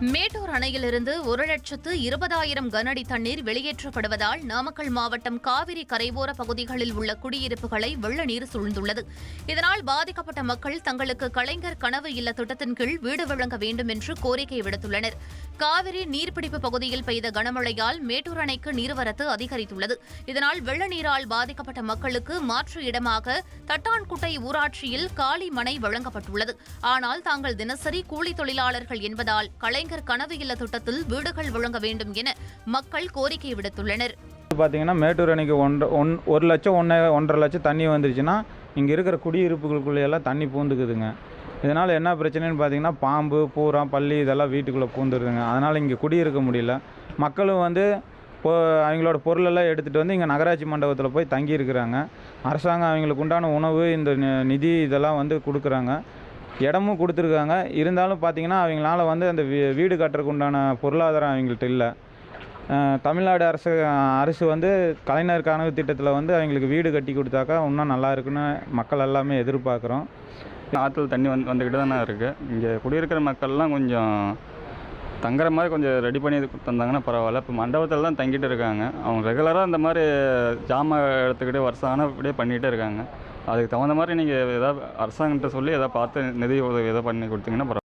மேட்டூர் அணையிலிருந்து ஒரு லட்சத்து இருபதாயிரம் கனஅடி தண்ணீர் வெளியேற்றப்படுவதால் நாமக்கல் மாவட்டம் காவிரி கரைவோர பகுதிகளில் உள்ள குடியிருப்புகளை வெள்ள நீர் சூழ்ந்துள்ளது. இதனால் பாதிக்கப்பட்ட மக்கள் தங்களுக்கு கலைஞர் கனவு இல்ல திட்டத்தின் கீழ் வீடு வழங்க வேண்டும் என்று கோரிக்கை விடுத்துள்ளனர். காவிரி நீர்பிடிப்பு பகுதியில் பெய்த கனமழையால் மேட்டூர் அணைக்கு நீர்வரத்து அதிகரித்துள்ளது. இதனால் வெள்ள நீரால் பாதிக்கப்பட்ட மக்களுக்கு மாற்று இடமாக தட்டான்குட்டை ஊராட்சியில் காலி மனை வழங்கப்பட்டுள்ளது. ஆனால் தாங்கள் தினசரி கூலி தொழிலாளர்கள் என்பதால் கலைஞர் கனவு இல்ல திட்டத்தில் வீடுகள் வழங்க வேண்டும் என மக்கள் கோரிக்கை விடுத்துள்ளனர். பார்த்தீங்கன்னா மேட்டூர் அணைக்கு ஒன்றரை ஒன் ஒரு லட்சம் ஒன்றே ஒன்றரை லட்சம் தண்ணி வந்துருச்சுன்னா இங்கே இருக்கிற குடியிருப்புகளுக்குள்ளேயெல்லாம் தண்ணி பூந்துக்குதுங்க. இதனால் என்ன பிரச்சனைன்னு பார்த்தீங்கன்னா பாம்பு பூரா பள்ளி இதெல்லாம் வீட்டுக்குள்ளே பூந்துருதுங்க. அதனால் இங்கே குடியிருக்க முடியல. மக்களும் வந்து பொ அவங்களோட பொருளெல்லாம் எடுத்துகிட்டு வந்து இங்கே நகராட்சி மண்டபத்தில் போய் தங்கியிருக்கிறாங்க. அரசாங்கம் அவங்களுக்கு உண்டான உணவு இந்த நி- நிதி இதெல்லாம் வந்து கொடுக்குறாங்க. இடமும் கொடுத்துருக்காங்க. இருந்தாலும் பார்த்தீங்கன்னா அவங்களால வந்து அந்த வீ- வீடு கட்டுறதுக்கு உண்டான பொருளாதாரம் அவங்கள்ட்ட இல்லை. தமிழ்நாடு அரசு அரசு வந்து கலைஞர் கனவு திட்டத்தில் வந்து அவங்களுக்கு வீடு கட்டி கொடுத்தாக்கா இன்னும் நல்லா இருக்குன்னு மக்கள் எல்லாமே எதிர்பார்க்குறோம். ஆற்றுல தண்ணி வந்து வந்துக்கிட்டு தானே இருக்குது இங்கே குடியிருக்கிற மக்கள்லாம் கொஞ்சம் தங்குற மாதிரி கொஞ்சம் ரெடி பண்ணி தந்தாங்கன்னா பரவாயில்ல. இப்போ மண்டபத்தில் தான் தங்கிட்டு இருக்காங்க. அவங்க ரெகுலராக இந்த மாதிரி ஜாமான் எடுத்துக்கிட்டு வருஷம் ஆனால் இப்படியே பண்ணிகிட்டே இருக்காங்க. அதுக்கு தகுந்த மாதிரி நீங்கள் ஏதாவது அரசாங்கத்தை சொல்லி எதாவது பார்த்து நிதி உதவி எதாவது பண்ணி கொடுத்தீங்கன்னா பரவாயில்ல.